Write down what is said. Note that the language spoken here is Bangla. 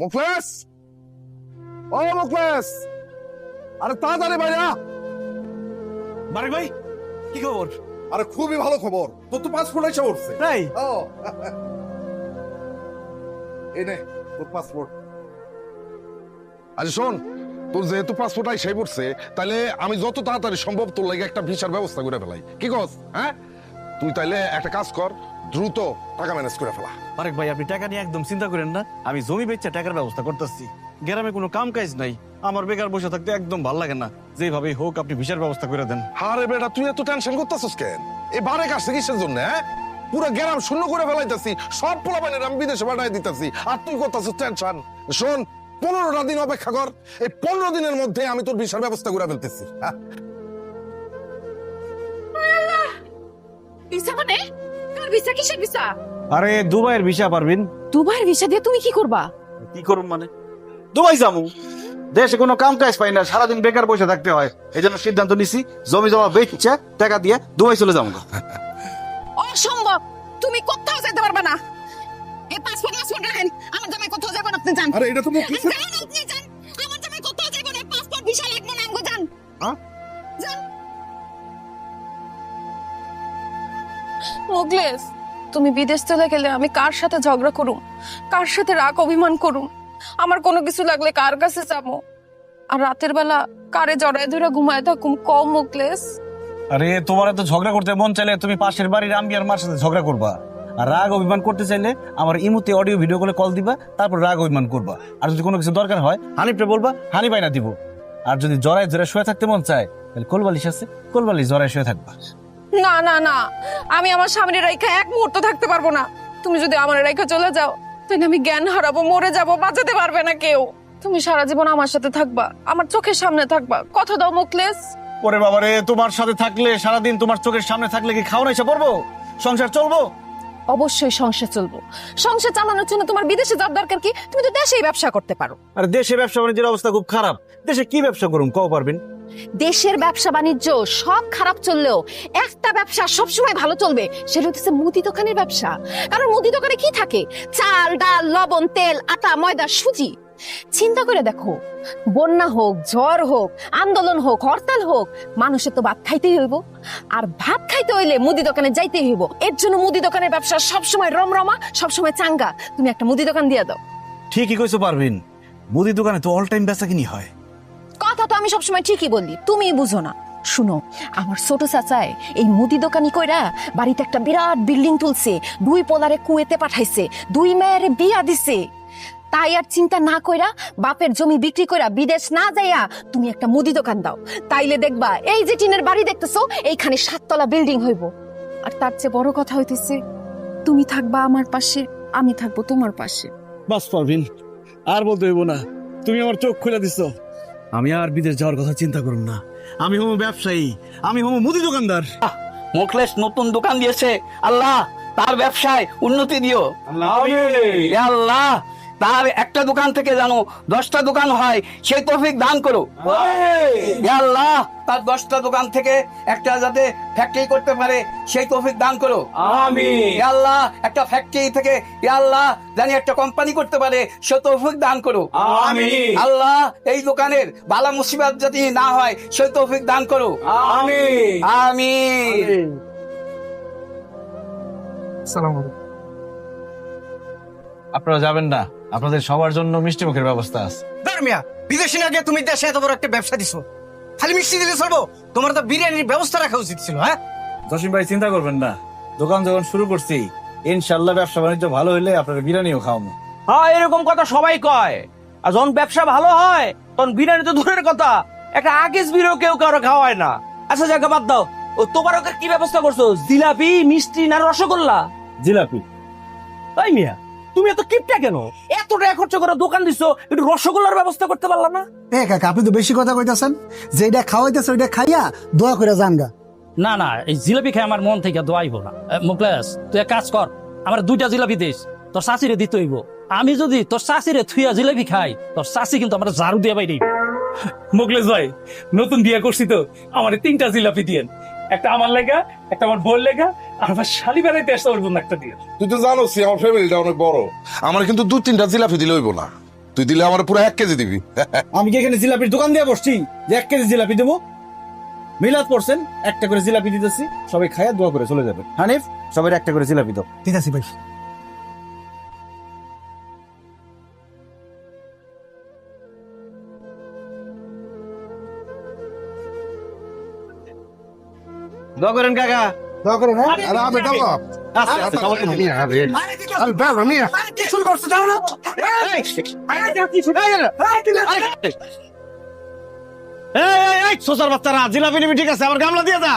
মুখলেস? ও মুখলেস! আরে তাড়াতাড়ি বাইরা বারেক ভাই কি খবর? আরে খুবই ভালো খবর। তোর তো পাসপোর্ট এসে উঠছে। তাই? ও। এই নে তোর পাসপোর্ট আরে শোন তোর যেহেতু পাসপোর্ট আইসাই পড়ছে তাহলে আমি যত তাড়াতাড়ি সম্ভব তোর লাগে একটা ভিসার ব্যবস্থা করে ফেলাই। কি কস হ্যাঁ? তুই তাইলে একটা কাজ কর দ্রুত টাকা ম্যানেজ করে ফেলা। বারেক ভাই আপনি টাকা নিয়ে একদম চিন্তা করেন না। আমি জমি বেচে টাকার ব্যবস্থা করতেছি। গ্রামে কোনো কাম কাজ নাই। আমার বেকার বসে থাকতে একদম ভালো লাগে না। যেভাবে হোক আপনি ভিসার ব্যবস্থা করে দেন। আরে বেটা তুই এত টেনশন করতেছিস কেন? এই বারে কাছে কিসের জন্য হ্যাঁ? পুরো গ্রাম শূন্য করে ফেলাইতেছি সব পোলাপানের আমি বিদেশে পাঠাই দিতেছি। আর তুই করতেছিস টেনশন শোন পনেরোটা দিন অপেক্ষা কর। এই পনেরো দিনের মধ্যে আমি তোর ভিসার ব্যবস্থা করে ফেলতেছি ভিসা মানে? কার ভিসা? কিসের ভিসা? আরে দুবাইয়ের ভিসা পারবেন দুবাইয়ের ভিসা দিয়ে তুমি কি করবা? কি করুন মানে? দুবাই যাব দেশে কোনো কাম কাজ পাই না সারাদিন বেকার বসে থাকতে হয়। এই জন্য সিদ্ধান্ত নিছি জমি জমা বেচছে টাকা দিয়ে দুবাই চলে যাব অসম্ভব! তুমি কোথাও যেতে পারবে না। এই পাসপোর্ট পাসপোর্ট রাখেন। আমার জামাই কোথাও যাবেন আপনি যান। আরে এটা তো মুখলেস মোগলেস, তুমি বিদেশ চলে গেলে আমি কার সাথে ঝগড়া করুম? কার সাথে রাগ অভিমান করুম? আমার কোনো কিছু লাগলে কার কাছে যাব? আর রাতের বেলা কারে জড়ায় ধরে ঘুমায় থাকুম? কম মোগলেস? আরে, তোমার তো ঝগড়া করতে মন চাইলে তুমি পাশের বাড়ির আমি আর মার সাথে ঝগড়া করবা। আর রাগ অভিমান করতে চাইলে আমার ইমুতে অডিও ভিডিও করে কল দিবা, তারপর রাগ অভিমান করবা। আর যদি কোনো কিছু দরকার হয় হানিফরে বলবা, হানি বাইনা দিব। আর যদি জড়ায় জড়ায় শুয়ে থাকতে মন চায়, তাহলে কোলবালিশ আছে, কোলবালিশ জড়ায় শুয়ে থাকবা। না না না। আমি আমার স্বামীর রেখা এক মুহূর্ত থাকতে পারব না। তুমি যদি আমার রেখা চলে যাও তাহলে আমি জ্ঞান হারাবো মরে যাব বাঁচাতে পারবে না কেউ। তুমি সারা জীবন আমার সাথে থাকবা আমার চোখের সামনে থাকবা। কথা দাও মুকলেস ওরে বাবারে তোমার সাথে থাকলে সারাদিন তোমার চোখের সামনে থাকলে কি খাওয়া এসে পড়ব সংসার চলবো? অবশ্যই সংসার চলবো। সংসার চালানোর জন্য তোমার বিদেশে যাওয়ার দরকার কি? তুমি তো দেশেই ব্যবসা করতে পারো। আর দেশে ব্যবসা বাণিজ্যের অবস্থা খুব খারাপ। দেশে কি ব্যবসা করুন? কও পারবেন? দেশের ব্যবসা বাণিজ্য সব খারাপ চললেও একটা ব্যবসা সবসময় ভালো চলবে, সেটা হচ্ছে মুদি দোকানের ব্যবসা। কারণ মুদি দোকানে কি থাকে? চাল, ডাল, লবণ, তেল, আটা, ময়দা, সুজি। চিন্তা করে দেখো, বন্যা হোক, ঝড় হোক, আন্দোলন হোক, হরতাল হোক, মানুষের তো ভাত খাইতেই হইব। আর ভাত খাইতে হইলে মুদি দোকানে যাইতেই হইব। এর জন্য মুদি দোকানের ব্যবসা সবসময় রমরমা, সবসময় চাঙ্গা। তুমি একটা মুদি দোকান দিয়ে দাও। ঠিকই কইছো পারবেন মুদি দোকানে তো অল টাইম বেচা কিনি হয়। কথা তো আমি সবসময় ঠিকই বলি তুমি বুঝো না। শুনো, আমার ছোট চাচায় এই মুদি দোকানি কইরা বাড়িতে একটা বিরাট বিল্ডিং তুলছে, দুই পোলারে কুয়েতে পাঠাইছে, দুই মেয়েরে বিয়া দিছে। তাই আর চিন্তা না কইরা বাপের জমি বিক্রি কইরা বিদেশ না যাইয়া তুমি একটা মুদি দোকান দাও। তাইলে দেখবা, এই যে টিনের বাড়ি দেখতেছো, এইখানে সাততলা বিল্ডিং হইব। আর তার চেয়ে বড় কথা হইতেছে, তুমি থাকবা আমার পাশে, আমি থাকব তোমার পাশে। বাস পারবিন আর বলতে হইব না। তুমি আমার চোখ খুলে দিছো। আমি আর বিদেশ যাওয়ার কথা চিন্তা করুন না। আমি হব ব্যবসায়ী আমি হব মুদি দোকানদার। মুখলেশ নতুন দোকান দিয়েছে। আল্লাহ তার ব্যবসায় উন্নতি দিও। আল্লাহ আল্লাহ তার একটা দোকান থেকে জানো দশটা দোকান হয় সেই তৌফিক দান করো। আল্লাহ তার দশটা দোকান থেকে একটা যাতে ফ্যাক্টরি করতে পারে সেই তৌফিক দান করো। আল্লাহ একটা ফ্যাক্টরি থেকে আল্লাহ জানি একটা কোম্পানি করতে পারে সে তৌফিক দান করো। আল্লাহ এই দোকানের বালা মুসিবত যদি না হয় সে তৌফিক দান করো। আমি আপনারা যাবেন না? আপনাদের সবার জন্য মিষ্টি মুখের ব্যবস্থা আছে। মিয়া বিদেশি না গিয়ে তুমি দেশে এত বড় একটা ব্যবসা দিছো? খালি মিষ্টি দিলে চলবো? তোমার তো বিরিয়ানির ব্যবস্থা রাখা উচিত ছিল হ্যাঁ? জসিম ভাই চিন্তা করবেন না। দোকান যখন শুরু করছি ইনশাল্লাহ ব্যবসা বাণিজ্য ভালো হলে আপনারা বিরিয়ানিও খাওয়াবো। হ্যাঁ এরকম কথা সবাই কয়। আর যখন ব্যবসা ভালো হয় তখন বিরিয়ানি তো দূরের কথা। একটা আগেজ বিরও কেউ কারও খাওয়ায় না। আচ্ছা জায়গা বাদ দাও। ও তোমার ওকে কি ব্যবস্থা করছ? জিলাপি মিষ্টি না রসগোল্লা? জিলাপি। তাই মিয়া? তুমি এত কিপটা কেন? এত টাকা খরচ করে দোকান দিছো একটু রসগোল্লার ব্যবস্থা করতে পারলাম না? এ কাকা আপনি তো বেশি কথা কইতাছেন। যেটা খাওয়াইতেছে ওইটা খাইয়া দোয়া করে জানগা না না এই জিলাপি খাই আমার মন থেকে দোয়াইব না। এ, মুকলেশ তুই এক কাজ কর আমার দুইটা জিলাপি দিস তোর শাশিরে দিতে হইব। আমি যদি তোর শাশিরে থুইয়া জিলাপি খাই তোর শাশি কিন্তু আমার ঝাড়ু দিয়ে বাইরে মুকলেশ ভাই নতুন বিয়ে করছি তো আমার তিনটা জিলাপি দিয়েন। একটা আমার লেগা একটা আমার বোর লেগা আর আমার শালি বেড়াইতে আসতে ওর জন্য একটা দিয়ে তুই তো জানোস আমার ফ্যামিলিটা অনেক বড়। আমার কিন্তু দু তিনটা জিলাপি দিলে হইব না। তুই দিলে আমার পুরো এক কেজি দিবি। আমি কি এখানে জিলাপির দোকান দিয়ে বসছি? যে এক কেজি জিলাপি দেবো। মিলাদ পড়ছেন একটা করে জিলাপি দিতেছি। সবাই খায়া দোয়া করে চলে যাবে হানিফ সবাই একটা করে জিলাপি দাও। ঠিক আছে ভাই। দোয়া করেন কাকা দোয়া হ্যাঁ আরে আমি দেবো সোসার বাচ্চারা জিলাপি নিবি ঠিক আছে আমার গামলা দিয়ে যা